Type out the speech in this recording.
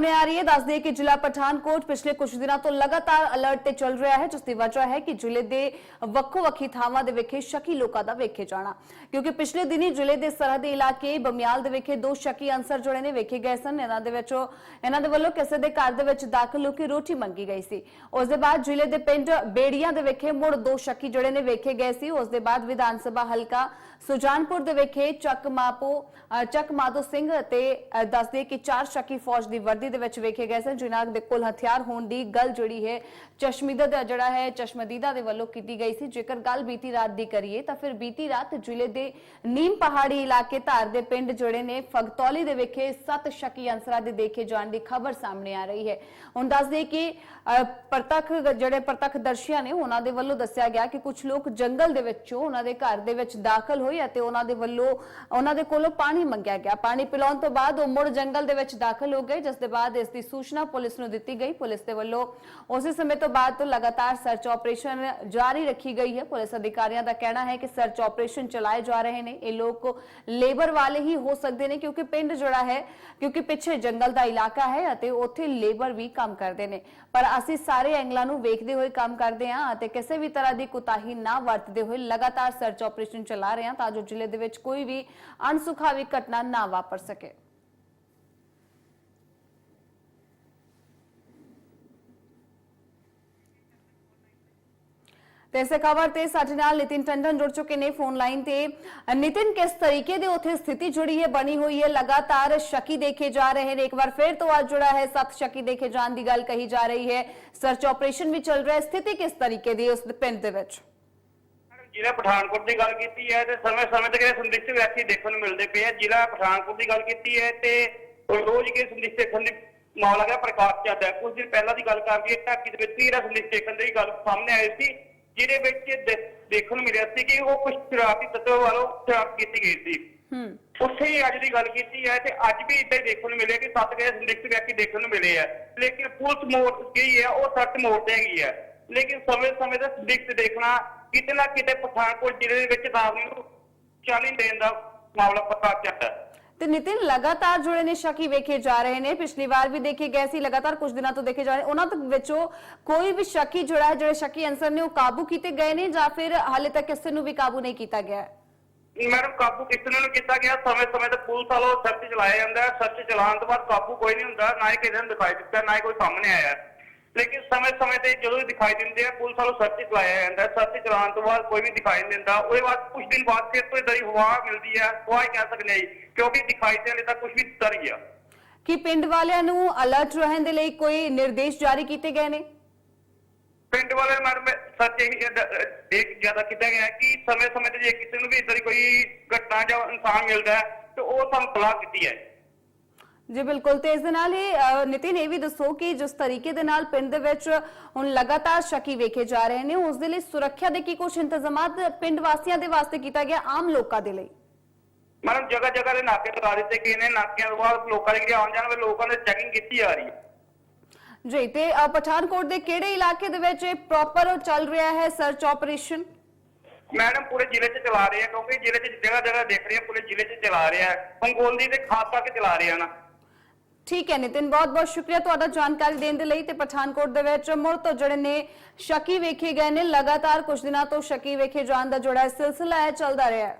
ਸਾਹਮਣੇ ਆ ਰਹੀ ਹੈ। ਦੱਸ ਦਈਏ ਕਿ ਜ਼ਿਲ੍ਹਾ ਪਠਾਨਕੋਟ ਪਿਛਲੇ ਕੁਝ ਦਿਨਾਂ ਤੋਂ ਲਗਾਤਾਰ ਅਲਰਟ ਤੇ ਚੱਲ ਰਿਹਾ ਹੈ ਜਿਸ ਦੀ ਵਜ੍ਹਾ ਹੈ ਕਿ ਜ਼ਿਲ੍ਹੇ ਦੇ ਵੱਖੋ ਵੱਖੀ ਥਾਵਾਂ ਦੇ ਵਿਖੇ ਸ਼ੱਕੀ ਲੋਕਾਂ ਦਾ ਵੇਖੇ ਜਾਣਾ। ਕਿਉਂਕਿ ਪਿਛਲੇ ਦਿਨੀ ਜ਼ਿਲ੍ਹੇ ਦੇ ਸਰਹੱਦੀ ਇਲਾਕੇ ਬਮਿਆਲ ਦੇ ਵਿਖੇ ਦੋ ਸ਼ੱਕੀ ਅਨਸਰ ਜੁੜੇ ਨੇ ਵੇਖੇ ਗਏ ਸਨ। ਇਹਨਾਂ ਦੇ ਵਿੱਚੋਂ ਇਹਨਾਂ ਦੇ ਵੱਲੋਂ ਕਿਸੇ ਦੇ ਘਰ ਦੇ ਵਿੱਚ ਦਾਖਲ ਹੋ ਕੇ ਰੋਟੀ ਮੰਗੀ ਗਈ ਸੀ। ਉਸ ਦੇ ਬਾਅਦ ਜ਼ਿਲ੍ਹੇ ਦੇ ਪਿੰਡ ਬੇੜੀਆਂ ਦੇ ਵਿਖੇ ਮੁੜ ਦੋ ਸ਼ੱਕੀ ਜੁੜੇ ਨੇ ਵੇਖੇ ਗਏ ਸੀ। ਉਸ ਦੇ ਬਾਅਦ ਵਿਧਾਨ ਸਭਾ ਹਲਕਾ ਸੁਜਾਨਪੁਰ ਦੇ ਵਿਖੇ ਚੱਕ ਮਾਪੋ ਚੱਕ ਮਾਧੋ ਸਿੰਘ ਅਤੇ ਅ, ਦੱਸਦੇ ਕਿ ਚਾਰ ਸ਼ੱਕੀ ਫੌਜ ਦੀ ਵਰਦੀ ਦੇ ਵਿੱਚ ਵੇਖੇ ਗਏ ਸਨ। ਜਿਨ੍ਹਾਂ ਦੇ ਕੋਲ ਹਥਿਆਰ ਹੋਣ ਦੀ ਗੱਲ ਜਿਹੜੀ ਹੈ, ਚਸ਼ਮੀਦਾ ਦਾ ਜਿਹੜਾ ਹੈ, ਚਸ਼ਮਦੀਦਾ ਦੇ ਵੱਲੋਂ ਕੀਤੀ ਗਈ ਸੀ। ਜੇਕਰ ਗੱਲ ਬੀਤੀ ਰਾਤ ਦੀ ਕਰੀਏ, ਤਾਂ ਫਿਰ ਬੀਤੀ ਰਾਤ ਜ਼ਿਲ੍ਹੇ ਦੇ ਨੀਮ ਪਹਾੜੀ ਇਲਾਕੇ ਧਾਰ ਦੇ ਪਿੰਡ ਜਿਹੜੇ ਨੇ, ਫਗਤੌਲੀ ਦੇ ਵਿਖੇ ਸੱਤ ਸ਼ੱਕੀ ਅਨਸਰਾਂ ਦੇ ਦੇਖੇ ਜਾਣ ਦੀ ਖਬਰ ਸਾਹਮਣੇ ਆ ਰਹੀ ਹੈ। ਹੁਣ ਦੱਸਦੇ ਕਿ ਪ੍ਰਤੱਖ ਜਿਹੜੇ ਪ੍ਰਤੱਖ ਦਰਸ਼ੀਆਂ ਨੇ, ਉਹਨਾਂ ਦੇ ਵੱਲੋਂ ਦੱਸਿਆ ਗਿਆ ਕਿ ਕੁਝ ਲੋਕ ਜੰਗਲ ਦੇ ਵਿੱਚੋਂ ਉਹਨਾਂ ਦੇ ਘਰ ਦੇ ਵਿੱਚ ਦਾਖਲ ਹੋਏ ਅਤੇ ਉਹਨਾਂ ਦੇ ਵੱਲੋਂ, ਉਹਨਾਂ ਦੇ ਕੋਲੋਂ ਪਾਣੀ ਮੰਗਿਆ ਗਿਆ। ਪਾਣੀ ਪਿਲਾਉਣ ਤੋਂ ਬਾਅਦ ਉਹ ਮੁੜ ਜੰਗਲ ਦੇ ਵਿੱਚ ਦਾਖਲ ਹੋ ਗਏ, ਜਿਸ ਦੇ ਬਾਅਦ ਇਸ ਦੀ ਸੂਚਨਾ ਪੁਲਿਸ ਨੂੰ ਦਿੱਤੀ ਗਈ। ਪੁਲਿਸ ਦੇ ਵੱਲੋਂ ਉਸੇ ਸਮੇਂ ਤੋਂ ਬਾਅਦ ਤੋਂ ਲਗਾਤਾਰ ਸਰਚ ਆਪਰੇਸ਼ਨ ਜਾਰੀ ਰੱਖੀ ਗਈ ਹੈ। ਪੁਲਿਸ ਅਧਿਕਾਰੀਆਂ ਦਾ ਕਹਿਣਾ ਹੈ ਕਿ ਸਰਚ ਆਪਰੇਸ਼ਨ ਚਲਾਏ ਜਾ ਰਹੇ ਨੇ। ਇਹ ਲੋਕ ਲੇਬਰ ਵਾਲੇ ਹੀ ਹੋ ਸਕਦੇ ਨੇ ਕਿਉਂਕਿ ਪਿੰਡ ਜਿਹੜਾ ਹੈ, ਕਿਉਂਕਿ ਪਿੱਛੇ ਜੰਗਲ ਦਾ ਇਲਾਕਾ ਹੈ ਅਤੇ ਉੱਥੇ ਲੇਬਰ ਵੀ ਕੰਮ ਕਰਦੇ ਨੇ। ਪਰ ਅਸੀਂ ਸਾਰੇ ਐਂਗਲਾਂ ਨੂੰ ਵੇਖਦੇ ਹੋਏ ਕੰਮ ਕਰਦੇ ਹਾਂ ਅਤੇ ਕਿਸੇ ਵੀ ਤਰ੍ਹਾਂ ਦੀ ਕੁਤਾਹੀ ਨਾ ਵਰਤਦੇ ਹੋਏ ਲਗਾਤਾਰ ਸਰਚ ਆਪਰੇਸ਼ਨ ਚਲਾ ਰਹੇ ਹਾਂ ਤਾਂ ਜੋ ਜ਼ਿਲ੍ਹੇ ਦੇ ਵਿੱਚ ਕੋਈ ਵੀ ਅਣਸੁਖਾਵੀ ਘਟਨਾ ਨਾ ਵਾਪਰ ਸਕੇ। ਤੇ ਇਸੇ ਖਬਰ ਤੇ ਸਾਡੇ ਨਾਲ ਨਿਤਿਨ ਟੰਡਨ ਜੁੜ ਚੁੱਕੇ ਨੇ ਫੋਨ ਲਾਈਨ ਤੇ। ਨਿਤਿਨ, ਕਿਸ ਤਰੀਕੇ ਦੇ ਉੱਥੇ ਸਥਿਤੀ ਜੁੜੀ ਹੈ, ਬਣੀ ਹੋਈ ਹੈ? ਲਗਾਤਾਰ ਸ਼ੱਕੀ ਦੇਖੇ ਜਾ ਰਹੇ ਨੇ। ਇੱਕ ਵਾਰ ਫਿਰ ਤੋਂ ਅੱਜ ਜੁੜਾ ਹੈ, ਸੱਤ ਸ਼ੱਕੀ ਦੇਖੇ ਜਾਣ ਦੀ ਗੱਲ ਕਹੀ ਜਾ ਰਹੀ ਹੈ। ਸਰਚ ਆਪਰੇਸ਼ਨ ਵੀ ਚੱਲ ਰਿਹਾ ਹੈ। ਸਥਿਤੀ ਕਿਸ ਤਰੀਕੇ ਦੀ ਉਸ ਪਿੰਡ ਦੇ ਵਿੱਚ? ਜ਼ਿਲ੍ਹਾ ਪਠਾਨਕੋਟ ਦੀ ਗੱਲ ਕੀਤੀ ਹੈ ਤੇ ਸਮੇਂ-ਸਮੇਂ ਤੇ ਕਿਹੜੇ ਸੰਦਿਸ਼ਟ ਵਿਅਕਤੀ ਦੇਖਣ ਨੂੰ ਮਿਲਦੇ ਪਏ ਆ ਜ਼ਿਲ੍ਹਾ ਪਠਾਨਕੋਟ ਦੀ ਗੱਲ ਕੀਤੀ ਹੈ ਤੇ ਰੋਜ਼ ਕੇ ਸੰਦਿਸ਼ਟ ਦੇਖਣ ਦੀ ਮਾਮਲਾ ਗਿਆ ਪ੍ਰਕਾਸ਼ ਚੱਲਦਾ ਕੁਝ ਦਿਨ ਪਹਿਲਾਂ ਦੀ ਗੱਲ ਕਰ ਲਈਏ ਢਾਕੀ ਦੇ ਵਿੱਚ ਵੀ ਜਿਹੜਾ ਸੰਦਿਸ਼ਟ ਦੇਖਣ ਦੀ ਗੱਲ ਸਾਹਮਣੇ ਆਈ ਸੀ। ਜਿਹਦੇ ਵਿੱਚ ਦੇ- ਦੇਖਣ ਨੂੰ ਮਿਲਿਆ ਸੀ ਕਿ ਉਹ ਕੁਝ ਸ਼ਰਾਰਤੀ ਤੱਤਾਂ ਵੱਲੋਂ ਸ਼ਰਾਰਤ ਕੀਤੀ ਗਈ ਸੀ। ਹੂੰ। ਉੱਥੇ ਹੀ ਅੱਜ ਦੀ ਗੱਲ ਕੀਤੀ ਹੈ ਤੇ ਅੱਜ ਵੀ ਇਦਾਂ ਹੀ ਦੇਖਣ ਨੂੰ ਮਿਲਿਆ ਕਿ ਸੱਤ ਗਏ ਸੰਦਿਸ਼ਟ ਵਿਅਕਤੀ ਦੇਖਣ ਨੂੰ ਮਿਲੇ ਆ। ਲੇਕਿਨ ਪੁਲਿਸ ਮੋੜ ਗਈ ਹੈ ਉਹ ਸੱਚ ਮੋੜ ਤੇ ਹੈਗੀ ਹੈ ਲੇਕਿਨ ਸਮੇਂ-ਸਮੇਂ ਤੇ ਸੰਦਿਸ਼ਟ ਦੇਖਣਾ ਕਿਤੇ ਨਾ ਕਿਤੇ ਪਠਾਨਕੋਟ ਜ਼ਿਲ੍ਹੇ ਦੇ ਵਿੱਚ ਦਾਵਨੀ ਨੂੰ ਚਾਲੀ ਦੇਣ ਦਾ ਮਾਮਲਾ ਪਤਾ ਚੱਲਦਾ। ਹੈ ਤੇ ਨਿਤਿਨ ਲਗਾਤਾਰ ਜੁੜੇ ਨੇ ਸ਼ੱਕੀ ਵੇਖੇ ਜਾ ਰਹੇ ਨੇ। ਪਿਛਲੀ ਵਾਰ ਵੀ ਦੇਖੇ ਗਏ ਸੀ, ਲਗਾਤਾਰ ਕੁਝ ਦਿਨਾਂ ਤੋਂ ਦੇਖੇ ਜਾ ਰਹੇ। ਉਹਨਾਂ ਤੋਂ ਵਿੱਚੋਂ ਕੋਈ ਵੀ ਸ਼ੱਕੀ ਜੁੜਾ ਹੈ, ਜਿਹੜੇ ਸ਼ੱਕੀ ਅੰਸਰ ਨੇ, ਉਹ ਕਾਬੂ ਕੀਤੇ ਗਏ ਨੇ ਜਾਂ ਫਿਰ ਹਾਲੇ ਤੱਕ ਕਿਸੇ ਨੂੰ ਵੀ ਕਾਬੂ ਨਹੀਂ ਕੀਤਾ ਗਿਆ ਹੈ? ਮੈਡਮ, ਕਾਬੂ ਕਿਸੇ ਤਰ੍ਹਾਂ ਨੂੰ ਕੀਤਾ ਗਿਆ। ਸਮੇਂ-ਸਮੇਂ ਤੇ ਪੁਲਿਸ ਵੱਲੋਂ ਸਰਚ ਚਲਾਇਆ ਜਾਂਦਾ ਹੈ। ਸਰਚ ਚਲਾਉਣ ਤੋਂ ਬਾਅਦ ਕਾਬੂ ਕੋਈ ਨਹੀਂ ਹੁੰਦਾ। ਨਾ ਹੀ ਕਿਸੇ ਨੂੰ ਦਿਖਾਈ ਦਿੱਤਾ, ਨਾ ਹੀ ਕੋਈ ਸਾਹਮਣੇ ਆਇਆ। ਹੈ। ਲੇਕਿਨ ਸਮੇਂ-ਸਮੇਂ ਤੇ ਜਦੋਂ ਵੀ ਦਿਖਾਈ ਦਿੰਦੇ ਆ ਪੁਲਿਸ ਵੱਲੋਂ ਸਰਚ ਚਲਾਇਆ ਜਾਂਦਾ ਸਰਚ ਚਲਾਉਣ ਤੋਂ ਬਾਅਦ ਕੋਈ ਵੀ ਦਿਖਾਈ ਨਹੀਂ ਦਿੰਦਾ। ਉਹਦੇ ਬਾਅਦ ਕੁਝ ਦਿਨ ਬਾਅਦ ਫਿਰ ਤੋਂ ਇਦਾਂ ਦੀ ਹਵਾ ਮਿਲਦੀ ਹਵਾ ਹੀ ਕਹਿ ਸਕਦੇ ਜੀ ਕਿਉਂਕਿ ਦਿਖਾਈ ਤੇ ਹਲੇ ਤੱਕ ਕੁਝ ਵੀ ਦਿੱਤਾ ਨਹੀਂ ਆ ਕੀ ਪਿੰਡ ਵਾਲਿਆਂ ਨੂੰ ਅਲਰਟ ਰਹਿਣ ਦੇ ਲਈ ਕੋਈ ਨਿਰਦੇਸ਼ ਜਾਰੀ ਕੀਤੇ ਗਏ ਨੇ? ਪਿੰਡ ਵਾਲੇ ਮੈਡਮ ਸੱਚ ਇਹ ਦੇਖ ਜ਼ਿਆਦਾ ਕੀਤਾ ਗਿਆ ਕਿ ਸਮੇਂ-ਸਮੇਂ ਤੇ ਜੇ ਕਿਸੇ ਨੂੰ ਵੀ ਇਦਾਂ ਦੀ ਕੋਈ ਘਟਨਾ ਜਾਂ ਇਨਸਾਨ ਮਿਲਦਾ ਹੈ ਤੇ ਉਹ ਸਾਨੂੰ ਸਲਾਹ ਕੀਤੀ ਹੈ ਜੀ ਬਿਲਕੁਲ। ਤੇ ਇਸ ਦੇ ਨਾਲ ਹੀ ਨਿਤਿਨ ਇਹ ਵੀ ਦੱਸੋ ਕਿ ਜਿਸ ਤਰੀਕੇ ਦੇ ਨਾਲ ਪਿੰਡ ਦੇ ਵਿੱਚ ਹੁਣ ਲਗਾਤਾਰ ਸ਼ੱਕੀ ਵੇਖੇ ਜਾ ਰਹੇ ਨੇ ਉਸ ਦੇ ਲਈ ਸੁਰੱਖਿਆ ਦੇ ਕੀ ਕੁਝ ਇੰਤਜ਼ਾਮਾਤ ਪਿੰਡ ਵਾਸੀਆਂ ਦੇ ਵਾਸਤੇ ਕੀਤਾ ਗਿਆ ਆਮ ਲੋਕਾਂ ਦੇ ਲਈ? ਮੈਡਮ ਜਗ੍ਹਾ ਜਗ੍ਹਾ ਦੇ ਨਾਕੇ ਲਗਾ ਦਿੱਤੇ ਗਏ ਨੇ। ਨਾਕਿਆਂ ਤੋਂ ਬਾਅਦ ਲੋਕਾਂ ਦੇ ਜਿਹੜੇ ਆਉਣ ਜਾਣ ਵਾਲੇ ਲੋਕਾਂ ਦੀ ਚੈਕਿੰਗ ਕੀਤੀ ਜਾ ਰਹੀ ਹੈ। ਜੀ ਤੇ ਅ, ਪਠਾਨਕੋਟ ਦੇ ਕਿਹੜੇ ਇਲਾਕੇ ਦੇ ਵਿੱਚ ਇਹ ਪ੍ਰੋਪਰ ਚੱਲ ਰਿਹਾ ਹੈ ਸਰਚ ਆਪਰੇਸ਼ਨ ਮੈਡਮ ਪੂਰੇ ਜ਼ਿਲ੍ਹੇ 'ਚ ਚਲਾ ਰਹੇ ਆ ਕਿਉਂਕਿ ਜ਼ਿਲ੍ਹੇ 'ਚ ਜਗ੍ਹਾ ਜਗ੍ਹਾ ਦੇਖ ਰਹੇ ਆ ਪੂਰੇ ਜ਼ਿਲ੍ਹੇ 'ਚ ਚਲਾ ਰਹੇ ਆ ਪੰਗੋਲਦੀ ਤੇ ਖਾਸ ਕਰਕੇ ਚਲਾ ਰਹੇ ਆ ਨਾ। ਠੀਕ ਹੈ ਨਿਤਿਨ ਬਹੁਤ ਬਹੁਤ ਸ਼ੁਕਰੀਆ ਤੁਹਾਡਾ ਜਾਣਕਾਰੀ ਦੇਣ ਦੇ ਲਈ ਤੇ ਪਠਾਨਕੋਟ ਦੇ ਵਿੱਚ ਮੁੜ ਤੋਂ ਜਿਹੜੇ ਨੇ ਸ਼ੱਕੀ ਵੇਖੇ ਗਏ ਨੇ, ਲਗਾਤਾਰ ਕੁਝ ਦਿਨਾਂ ਤੋਂ ਸ਼ੱਕੀ ਵੇਖੇ ਜਾਣ ਦਾ ਜਿਹੜਾ ਸਿਲਸਿਲਾ ਹੈ, ਚੱਲਦਾ ਰਿਹਾ ਹੈ।